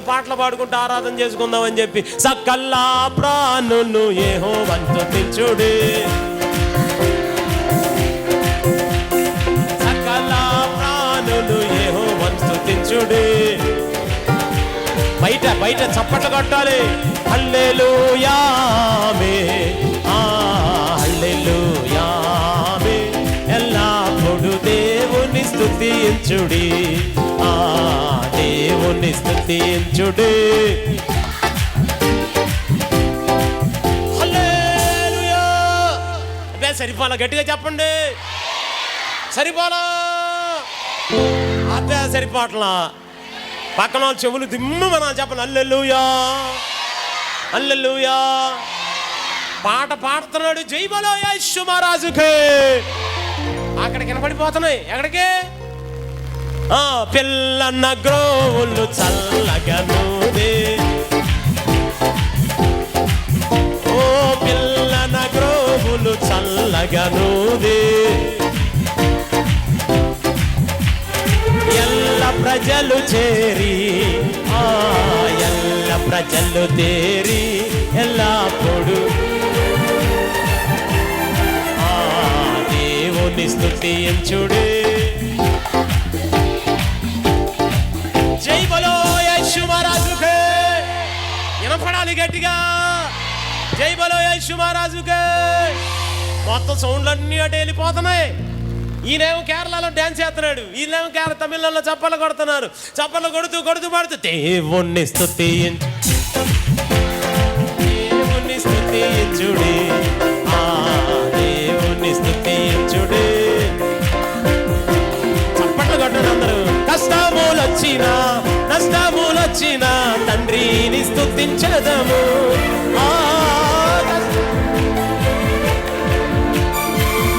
పాటలు పాడుకుంటూ ఆరాధన చేసుకుందామని చెప్పి సకల్లా ప్రాణులు ఏహో వంతుచుడే సకల్లా ప్రాణులు ఏహో వంతుచుడే బయట బయట చప్పట్లు కొట్టాలి. హల్లెలూయామే ఆ హల్లెలూయామే ఎల్లప్పుడు దేవుని స్థుతించుడి దేవుని స్తుతించుడి. హల్లెలూయా. అబ్బే సరిపోలా గట్టిగా చెప్పండి. సరిపోలా. అదే సరిపోట్లా. పక్కన చెవులు దిమ్మ మనం చెప్పండి. అల్లెలుయా అల్లెలుయా పాట పాడుతున్నాడు జై బలో యశు మహారాజుకే. అక్కడ కనపడిపోతున్నాయి. ఎక్కడికి? ఆ పిల్లన్న గ్రోవులు చల్లగా నూదే ఓ పిల్లన గ్రోవులు చల్లగా నూదే ఎల్ల ప్రజలు చేరి ఆ ఎల్ల ప్రజలు తేరి ఎల్లప్పుడు ఆ దేవుని స్థుతించుడే. యేసు వినపడాలి గట్టిగా. జై బలో యేసు మొత్తం సౌండ్లన్నీ అటు వెళ్ళిపోతున్నాయి. ఈయనేమో కేరళలో డ్యాన్స్ చేస్తున్నాడు. ఈయనేమో కేరళ తమిళంలో చప్పలు కొడుతున్నారు. చప్పలు కొడుతూ కొడుతూ పడుతూ దేవుణ్ణి స్తుతించు దేవుణ్ణి స్తుతించుడి ఆ దేవుణ్ణి స్తుతించుడి చప్పట్లు కొట్టండి అందరూ కష్టములు వచ్చినా నష్టములు వచ్చినా తండ్రిని స్తుతించదము ఆ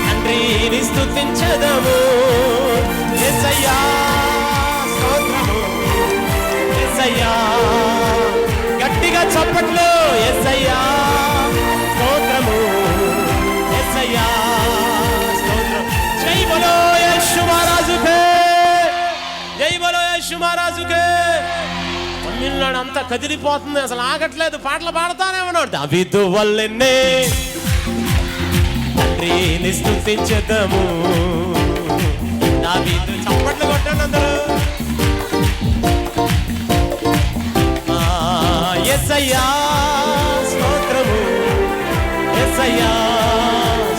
తండ్రిని స్తుతించదము యేసయ్యా స్తోత్రము. యేసయ్యా గట్టిగా చప్పట్లు. యేసయ్యా స్తోత్రము. యేసయ్యా స్తోత్రం. జై బలో యేసు మహారాజుకే. జై బలో యేసు మహారాజుకే. తమిళనాడు అంతా కదిలిపోతుంది. అసలు ఆగట్లేదు. పాటలు పాడతానే ఉన్నాడు దావీదు వల్లనే తండ్రిని స్థుతించదము దావీదు చప్పట్లు కొట్టండి అందరూ. ఎస్ఐయా స్తోత్రము. ఎస్ఐయా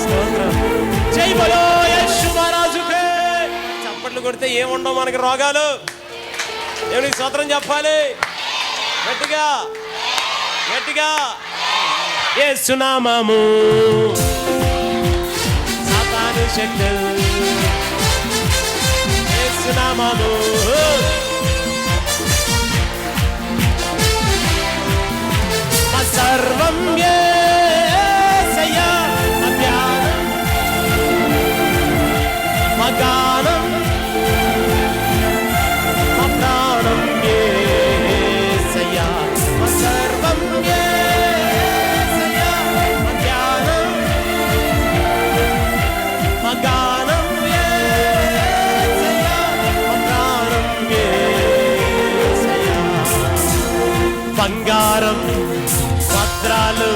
స్తోత్రము. జై బలో యేసు మహారాజుకే చప్పట్లు కొడితే ఏముండవు మనకి రోగాలు. దేవునికి స్తోత్రం చెప్పాలి. గట్టిగా. గట్టిగా. యేసునామము సాతాను శక్తులు. యేసునామము బంగారం పత్రాలు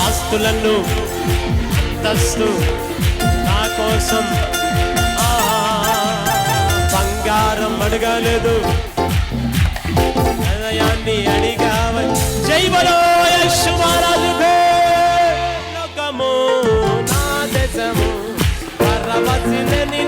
ఆస్తులను అంతస్తు నా కోసం. బంగారం అడగలేదు. హృదయాన్ని అడిగావని. జై బలో లోకము నా దేశము పరవశిని